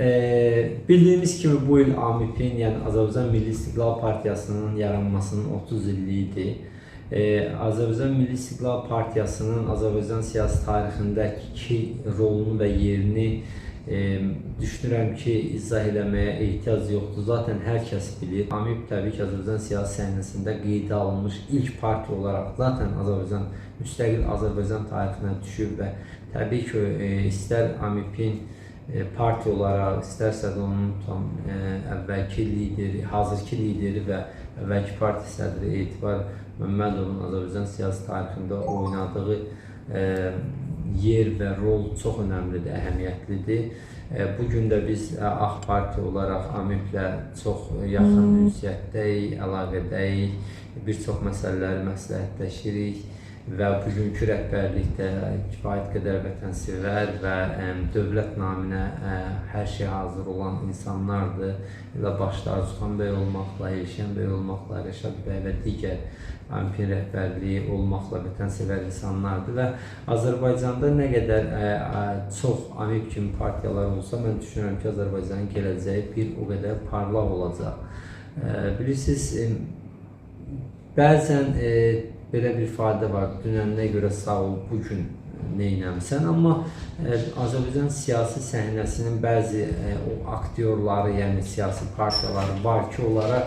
Ee, bildiyimiz kimi bu il AMİP'in, yəni Azərbaycan Milli İstiqlal Partiyasının yaranmasının 30 illiyidir. Ee, Azərbaycan Milli İstiqlal Partiyasının Azərbaycan siyasi tarixindəki rolunu və yerini e, düşünürəm ki, izah eləməyə ehtiyac yoxdur. Zaten hər kəs bilir. AMİP təbii ki, Azərbaycan siyasi səhnəsində qeydə alınmış ilk partiya olaraq zaten Azərbaycan müstəqil Azərbaycan tarixinə düşüb və təbii ki, e, istər AMİP'in parti olaraq, istərsə də onun tam e, əvvəlki lideri, hazırki lideri və əvvəlki parti sədri Etibar Məmmədovun Azərbaycan siyasi tarixində oynadığı e, yer və rol çox önəmlidir, əhəmiyyətlidir. E, Bu gün də biz e, Ağ Parti olaraq AMİP-lə çox yaxın ünsiyyətdəyik, əlaqədəyik, bir çox məsələləri məsləhətləşirik və bugünkü rəhbərlikdə kifayət qədər vətənsevər və ə, dövlət naminə ə, hər şey hazır olan insanlardır. Elə başda Arzuxan bəy olmaqla, Elşən bəy olmaqla, Rəşad bəy və digər AMP rəhbərliyi olmaqla vətənsevər insanlardır və Azərbaycanda nə qədər ə, ə, çox AMİP kimi partiyalar olsa, mən düşünürəm ki, Azərbaycanın gələcəyi bir o qədər parlaq olacaq. Ə, bilirsiniz, ə, e, belə bir ifadə var, dünəndən görə sağ ol, bugün neynəmsən, amma e, Azərbaycan siyasi səhnəsinin bəzi e, o aktyorları, yəni siyasi partiyaları var ki, onlara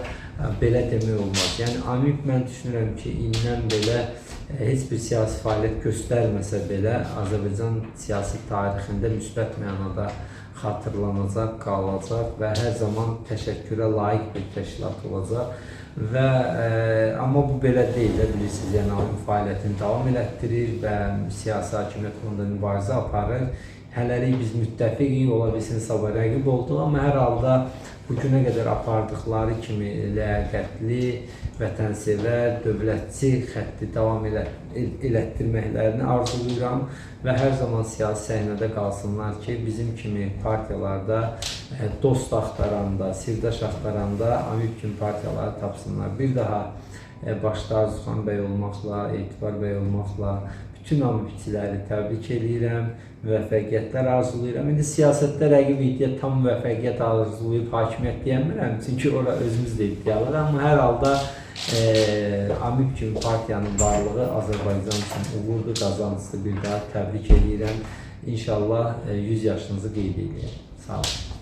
belə demək olmaz. Yəni AMİP mən düşünürəm ki, indən belə e, heç bir siyasi fəaliyyət göstərməsə belə Azərbaycan siyasi tarixində müsbət mənada xatırlanacaq, qalacaq və hər zaman təşəkkürə layiq bir təşkilat olacaq. Və e, amma bu belə deyil də bilirsiniz, yəni AMİP fəaliyyətini davam elətdirir və siyasi hakimiyyət fonunda mübarizə aparır. Hələlik biz müttəfiqik, ola bilsin sabah rəqib olduq, amma hər halda bu günə qədər apardıqları kimi ləyaqətli, vətənsevər, dövlətçi xətti davam elə, el- elətdirməklərini arzulayıram və hər zaman siyasi səhnədə qalsınlar ki, bizim kimi partiyalarda e, dost axtaranda, sirdaş axtaranda AMİP kimi partiyaları tapsınlar. Bir daha e, başda Arzuxan bəy olmaqla, Etibar bəy olmaqla bütün AMİPçiləri təbrik edirəm, müvəffəqiyyətlər arzulayıram. İndi siyasətdə rəqib iddia tam müvəffəqiyyət arzulayıb hakimiyyət deyəmirəm, çünki ora özümüz də iddialar, amma hər halda e, AMİP kimi partiyanın varlığı Azərbaycan üçün uğurlu qazancısı bir daha təbrik edirəm. İnşallah e, 100 yaşınızı qeyd edirəm. Sağ olun.